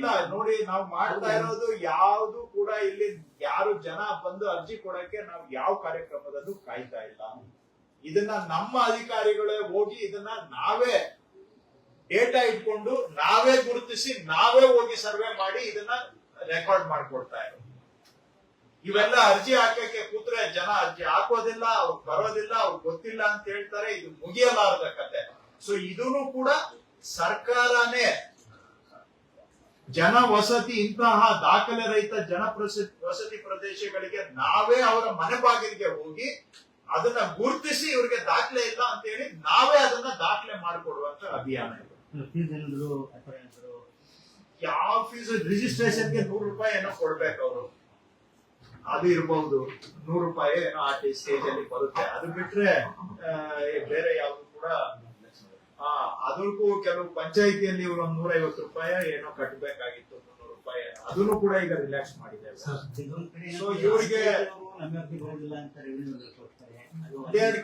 ಇಲ್ಲ ನೋಡಿ ನಾವು ಮಾಡ್ತಾ ಇರೋದು ಯಾವ್ದು ಕೂಡ ಇಲ್ಲಿ ಯಾರು ಜನ ಬಂದು ಅರ್ಜಿ ಕೊಡಕ್ಕೆ ನಾವು ಯಾವ ಕಾರ್ಯಕ್ರಮದಲ್ಲೂ ಕಾಯ್ತಾ ಇಲ್ಲ. ಇದನ್ನ ನಮ್ಮ ಅಧಿಕಾರಿಗಳೇ ಹೋಗಿ ಇದನ್ನ ನಾವೇ ಡೇಟಾ ಇಟ್ಕೊಂಡು ನಾವೇ ಗುರುತಿಸಿ ನಾವೇ ಹೋಗಿ ಸರ್ವೆ ಮಾಡಿ ಇದನ್ನ ರೆಕಾರ್ಡ್ ಮಾಡ್ಕೊಡ್ತಾ ಇರೋದು. ಇವೆಲ್ಲ ಅರ್ಜಿ ಹಾಕಕ್ಕೆ ಕೂತ್ರೆ ಜನ ಅರ್ಜಿ ಹಾಕೋದಿಲ್ಲ ಅವ್ರು ಬರೋದಿಲ್ಲ ಅವ್ರು ಗೊತ್ತಿಲ್ಲ ಅಂತ ಹೇಳ್ತಾರೆ ಇದು ಮುಗಿಯಲಾರದ ಕತೆ. ಸೊ ಇದನ್ನು ಕೂಡ ಸರ್ಕಾರನೇ ಜನ ವಸತಿ ಇಂತಹ ದಾಖಲೆ ರಹಿತ ಜನ ವಸತಿ ಪ್ರದೇಶಗಳಿಗೆ ನಾವೇ ಅವರ ಮನೆ ಬಾಗಿಲಿಗೆ ಹೋಗಿ ಅದನ್ನ ಗುರುತಿಸಿ ಇವರಿಗೆ ದಾಖಲೆ ಇಲ್ಲ ಅಂತ ಹೇಳಿ ನಾವೇ ಅದನ್ನ ದಾಖಲೆ ಮಾಡಿಕೊಡುವಂತ ಅಭಿಯಾನ ಇದು. ಯಾವ ಫೀಸ್ ರಿಜಿಸ್ಟ್ರೇಷನ್ಗೆ ನೂರು ರೂಪಾಯಿ ಏನೋ ಕೊಡ್ಬೇಕು ಅವರು. ಅದು ಇರಬಹುದು ನೂರು ರೂಪಾಯಿ ಏನೋ ಆ ಸ್ಟೇಜ್ ಅಲ್ಲಿ ಬರುತ್ತೆ. ಅದು ಬಿಟ್ರೆ ಬೇರೆ ಯಾವ್ದು ಕೂಡ ಅದಕ್ಕೂ ಕೆಲವು ಪಂಚಾಯಿತಿಯಲ್ಲಿ ಇವರು ಒಂದ್ ನೂರ ಐವತ್ತು ರೂಪಾಯಿ ಏನೋ ಕಟ್ಟಬೇಕಾಗಿತ್ತು ಮುನ್ನೂರು ರೂಪಾಯಿ. ಅದನ್ನು ಕೂಡ ಈಗ ರಿಲ್ಯಾಕ್ಸ್ ಮಾಡಿದ್ದಾರೆ. So, ಇವ್ರಿಗೆ-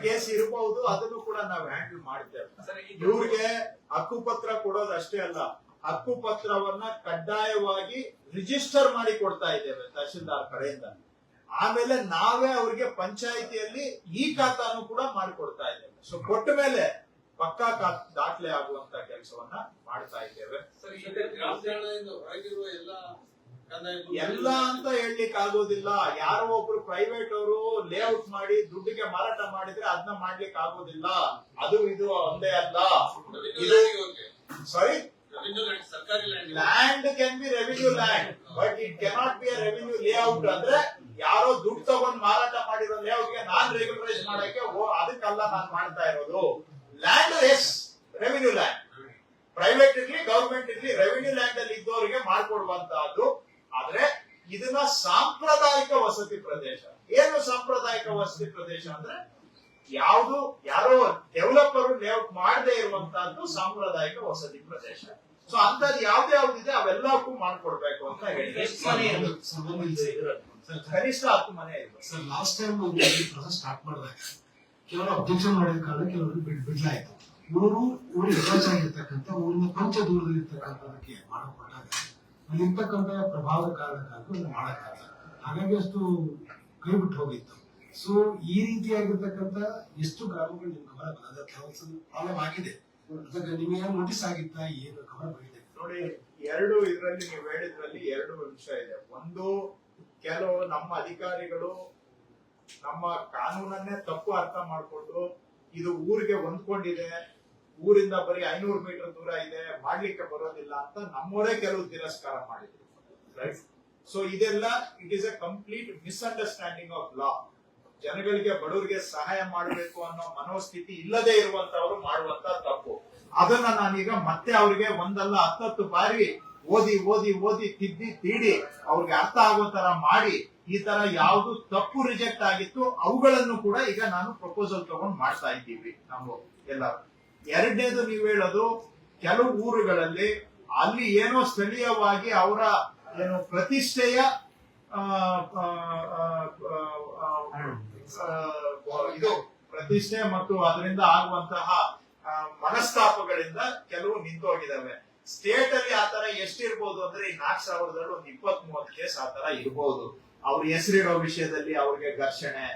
ಕೇಸ್ ಇರಬಹುದು ಅದನ್ನು ಕೂಡ ನಾವು ಹ್ಯಾಂಡಲ್ ಮಾಡಿದ್ದೇವೆ. ಇವ್ರಿಗೆ ಹಕ್ಕುಪತ್ರ ಕೊಡೋದು ಅಷ್ಟೇ ಅಲ್ಲ ಹಕ್ಕುಪತ್ರವನ್ನ ಕಡ್ಡಾಯವಾಗಿ ರಿಜಿಸ್ಟರ್ ಮಾಡಿ ಕೊಡ್ತಾ ಇದ್ದೇವೆ ತಹಶೀಲ್ದಾರ್ ಕಡೆಯಿಂದ. ಆಮೇಲೆ ನಾವೇ ಅವ್ರಿಗೆ ಪಂಚಾಯಿತಿಯಲ್ಲಿ ಈ ಖಾತಾನು ಕೂಡ ಮಾಡಿಕೊಡ್ತಾ ಇದ್ದೇವೆ. ಸೊ ಕೊಟ್ಟ ಮೇಲೆ ಪಕ್ಕಾ ದಾಖಲೆ ಆಗುವಂತ ಕೆಲಸವನ್ನ ಮಾಡ್ತಾ ಇದ್ದೇವೆ. ಎಲ್ಲ ಅಂತ ಹೇಳಲಿಕ್ಕೆ ಆಗೋದಿಲ್ಲ. ಯಾರೋ ಒಬ್ರು ಪ್ರೈವೇಟ್ ಅವರು ಲೇಔಟ್ ಮಾಡಿ ದುಡ್ಡಿಗೆ ಮಾರಾಟ ಮಾಡಿದ್ರೆ ಅದನ್ನ ಮಾಡ್ಲಿಕ್ಕೆ ಆಗೋದಿಲ್ಲ. ಅದು ಇದು ಒಂದೇ ಅಲ್ಲ. ಇದು sorry land can be revenue land but it cannot be revenue layout ಅಂದ್ರೆ ಯಾರೋ ದುಡ್ಡು ತಗೊಂಡ್ ಮಾರಾಟ ಮಾಡಿರೋ ಲೇಔಟ್ಗೆ ನಾನ್ ರೆಗ್ಯುಲರೈಸ್ ಮಾಡಕ್ಕೆ ಅದಕ್ಕಲ್ಲ ನಾನ್ ಮಾಡ್ತಾ ಇರೋದು. Land as revenue land private ಇರ್ಲಿ ಗವರ್ಮೆಂಟ್ ಇರ್ಲಿ ರೆವಿನ್ಯೂ ಲ್ಯಾಂಡ್ ಅಲ್ಲಿ ಇದ್ದವರಿಗೆ ಮಾಡ್ಕೊಡುವಂತಹದ್ದು ಆದ್ರೆ ಇದನ್ನ ಸಾಂಪ್ರದಾಯಿಕ ವಸತಿ ಪ್ರದೇಶ. ಏನು ಸಾಂಪ್ರದಾಯಿಕ ವಸತಿ ಪ್ರದೇಶ ಅಂದ್ರೆ? ಯಾವುದು ಯಾರೋ ಡೆವಲಪರ್ ಲೇಔಟ್ ಮಾಡದೇ ಇರುವಂತಹದ್ದು ಸಾಂಪ್ರದಾಯಿಕ ವಸತಿ ಪ್ರದೇಶ. ಸೊ ಅಂತದ್ ಯಾವ್ದು ಯಾವ್ದಿದೆ ಅವೆಲ್ಲಕ್ಕೂ ಮಾಡ್ಕೊಡ್ಬೇಕು ಅಂತ ಹೇಳಿ ಕನಿಷ್ಠ ಹತ್ತು ಮನೆ ಇದೆ ಸರ್ ಲಾಸ್ಟ್ ಟೈಮ್ ಸ್ಟಾರ್ಟ್ ಮಾಡಿದಾಗ ಕೆಲವರು ಅಬ್ಜೆಕ್ಷನ್ ಮಾಡಿದ ಕಾರಣ ಕೆಲವರು ಬಿಡ್ ಬಿಡ್ಲಾಯ್ತು. ಇವರು ಊರಿಗೆ ಹೆಚ್ಚಾಗಿರ್ತಕ್ಕಂಥ ಊರಿನ ಕೊಂಚ ದೂರದಲ್ಲಿ ಇರ್ತಕ್ಕಂಥದಕ್ಕೆ ಅಲ್ಲಿರ್ತಕ್ಕಂಥ ಪ್ರಭಾವದ ಕಾರಣಕ್ಕಾಗಿ ಮಾಡೋಕ್ಕಾಗಲ್ಲ. ಹಾಗಾಗಿ ಅಷ್ಟು ಕೈ ಬಿಟ್ಟು ಹೋಗಿತ್ತು. ಸೊ ಈ ರೀತಿಯಾಗಿರ್ತಕ್ಕಂಥ ಎಷ್ಟು ಗ್ರಾಮಗಳು ನಿಮ್ಗೆ ಗಮನ ಬಂದ ಪ್ರಾಬ್ಲಮ್ ಆಗಿದೆ? ನಿಮಗೆ ನೋಟಿಸ್ ಆಗಿತ್ತಾ? ಏನು ಗಮನ ಬಂದಿದೆ? ನೋಡಿ, ಎರಡು ಇದರಲ್ಲಿ ನೀವು ಹೇಳಿದ್ರಲ್ಲಿ ಎರಡು ವಿಷಯ ಇದೆ. ಒಂದು, ಕೆಲವು ನಮ್ಮ ಅಧಿಕಾರಿಗಳು ನಮ್ಮ ಕಾನೂನನ್ನೇ ತಪ್ಪು ಅರ್ಥ ಮಾಡಿಕೊಂಡು ಇದು ಊರಿಗೆ ಹೊಂದ್ಕೊಂಡಿದೆ, ಊರಿಂದ ಬರೀ ಐನೂರು ಮೀಟರ್ ದೂರ ಇದೆ, ಮಾಡ್ಲಿಕ್ಕೆ ಬರೋದಿಲ್ಲ ಅಂತ ನಮ್ಮವರೇ ಕೆಲವು ತಿರಸ್ಕಾರ ಮಾಡಿದ್ರು. ರೈಟ್ ಸೊ ಇದೆಲ್ಲ it is a complete misunderstanding of law ಜನಗಳಿಗೆ, ಬಡವರಿಗೆ ಸಹಾಯ ಮಾಡಬೇಕು ಅನ್ನೋ ಮನೋಸ್ಥಿತಿ ಇಲ್ಲದೆ ಇರುವಂತವರು ಮಾಡುವಂತ ತಪ್ಪು. ಅದನ್ನ ನಾನೀಗ ಮತ್ತೆ ಅವ್ರಿಗೆ ಒಂದಲ್ಲ ಹತ್ತತ್ತು ಬಾರಿ ಓದಿ ಓದಿ ಓದಿ ತಿದ್ದಿ, ತೀಡಿ, ಅವ್ರಿಗೆ ಅರ್ಥ ಆಗೋ ತರ ಮಾಡಿ ಈ ತರ ಯಾವುದು ತಪ್ಪು ರಿಜೆಕ್ಟ್ ಆಗಿತ್ತು, ಅವುಗಳನ್ನು ಕೂಡ ಈಗ ನಾನು ಪ್ರಪೋಸಲ್ ತಗೊಂಡು ಮಾಡ್ತಾ ಇದ್ದೀವಿ ನಾವು ಎಲ್ಲರೂ. ಎರಡನೇದು ನೀವು ಹೇಳೋದು, ಕೆಲವು ಊರುಗಳಲ್ಲಿ ಅಲ್ಲಿ ಏನೋ ಸ್ಥಳೀಯವಾಗಿ ಅವರ ಏನು ಪ್ರತಿಷ್ಠೆಯ ಇದು ಪ್ರತಿಷ್ಠೆ ಮತ್ತು ಅದರಿಂದ ಆಗುವಂತಹ ಮನಸ್ತಾಪಗಳಿಂದ ಕೆಲವು ನಿಂತೋಗಿದಾವೆ ಸ್ಟೇಟ್ ಅಲ್ಲಿ ಆತರ ಎಷ್ಟಿರ್ಬೋದು ಅಂದ್ರೆ ಈ ನಾಲ್ಕು ಸಾವಿರದಲ್ಲಿ ಒಂದು ಇಪ್ಪತ್ ಮೂವತ್ತು ಕೇಸ್ ಆತರ ಇರ್ಬೋದು. ಅವ್ರ ಹೆಸರಿರೋ ವಿಷಯದಲ್ಲಿ ಅವ್ರಿಗೆ ಘರ್ಷಣೆ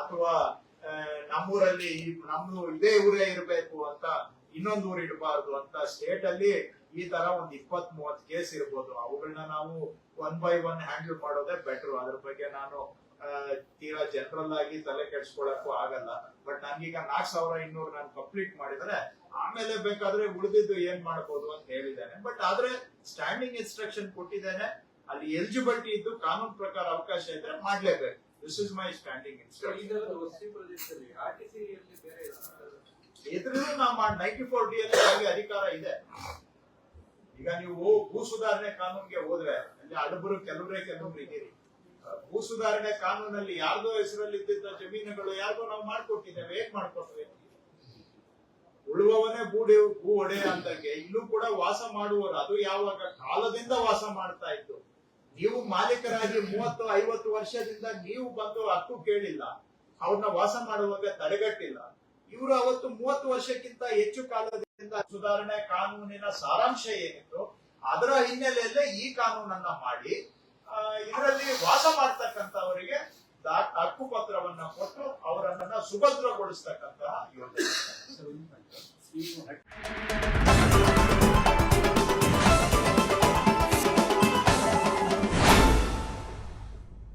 ಅಥವಾ ನಮ್ಮೂರಲ್ಲಿ ನಮ್ದು ಇದೇ ಊರೇ ಇರಬೇಕು ಅಂತ ಇನ್ನೊಂದು ಊರು ಇಡಬಾರ್ದು ಅಂತ ಸ್ಟೇಟ್ ಅಲ್ಲಿ ಈ ತರ ಒಂದ್ ಇಪ್ಪತ್ ಮೂವತ್ ಕೇಸ್ ಇರ್ಬೋದು. ಅವುಗಳನ್ನ ನಾವು ಒನ್ ಬೈ ಒನ್ ಹ್ಯಾಂಡಲ್ ಮಾಡೋದೇ ಬೆಟರ್ ಅದ್ರ ಬಗ್ಗೆ ನಾನು ತೀರಾ ಜನರಲ್ ಆಗಿ ತಲೆ ಕೆಡ್ಸ್ಕೊಳಕ್ಕೂ ಆಗಲ್ಲ. ಬಟ್ ನನ್ಗೀಗ ನಾಲ್ಕ್ ಸಾವಿರ ಇನ್ನೂರು ನಾನು ಕಂಪ್ಲೀಟ್ ಮಾಡಿದ್ರೆ ಆಮೇಲೆ ಬೇಕಾದ್ರೆ ಉಳಿದಿದ್ದು ಏನ್ ಮಾಡ್ಬೋದು ಅಂತ ಹೇಳಿದ್ದೇನೆ. ಬಟ್ ಆದ್ರೆ ಸ್ಟ್ಯಾಂಡಿಂಗ್ ಇನ್ಸ್ಟ್ರಕ್ಷನ್ ಕೊಟ್ಟಿದ್ದೇನೆ. ಅಲ್ಲಿ ಎಲಿಜಿಬಿಲಿಟಿ ಇದ್ದು ಕಾನೂನು ಪ್ರಕಾರ ಅವಕಾಶ ಇದ್ರೆ ಮಾಡ್ಲೇಬೇಕು. ದಿಸ್ ಇಸ್ ಮೈ ಸ್ಟ್ಯಾಂಡಿಂಗ್ ಇದ್ರೂ ನಾವು ಮಾಡಿ ನೈಂಟಿ ಫೋರ್ ಡಿ ಅಲ್ಲಿ ನಮಗೆ ಅಧಿಕಾರ ಇದೆ. ಈಗ ನೀವು ಭೂ ಸುಧಾರಣೆ ಕಾನೂನಿಗೆ ಹೋದ್ರೆ ಅಲ್ಲಿ ಅಡಬರು ಕೆಲವರೇ ಕೆಲವರು ಇದ್ದೀರಿ. ಭೂ ಸುಧಾರಣೆ ಕಾನೂನಲ್ಲಿ ಯಾರ್ದೋ ಹೆಸರಲ್ಲಿ ಇದ್ದಿದ್ದ ಜಮೀನುಗಳು ಯಾರಿಗೋ ನಾವು ಮಾಡ್ಕೊಟ್ಟಿದ್ದೇವೆ ಏನ್ ಮಾಡ್ಕೊಟ್ವಿ ಉಳುವವನೇ ಬೂಡಿ ಭೂ ಒಡೆಯ ಅಂತಂಗೆ ಇಲ್ಲೂ ಕೂಡ ವಾಸ ಮಾಡುವವರು ಅದು ಯಾವಾಗ ಕಾಲದಿಂದ ವಾಸ ಮಾಡ್ತಾ ಇತ್ತು ನೀವು ಮಾಲೀಕರಾಗಿ ಮೂವತ್ತು, ಐವತ್ತು ವರ್ಷದಿಂದ ನೀವು ಬಂದು ಹಕ್ಕು ಕೇಳಿಲ್ಲ, ಅವ್ರನ್ನ ವಾಸ ಮಾಡುವಾಗ ತಡೆಗಟ್ಟಿಲ್ಲ ಇವರು ಅವತ್ತು ಮೂವತ್ತು ವರ್ಷಕ್ಕಿಂತ ಹೆಚ್ಚು ಕಾಲದಿಂದ ಸುಧಾರಣೆ ಕಾನೂನಿನ ಸಾರಾಂಶ ಏನಿತ್ತು, ಅದರ ಹಿನ್ನೆಲೆಯಲ್ಲೇ ಈ ಕಾನೂನನ್ನ ಮಾಡಿ ಇದರಲ್ಲಿ ವಾಸ ಮಾಡ್ತಕ್ಕಂಥವರಿಗೆ ಹಕ್ಕು ಪತ್ರವನ್ನ ಕೊಟ್ಟು ಅವರನ್ನ ಸುಭದ್ರಗೊಳಿಸ್ತಕ್ಕಂತಹ ಯೋಜನೆ.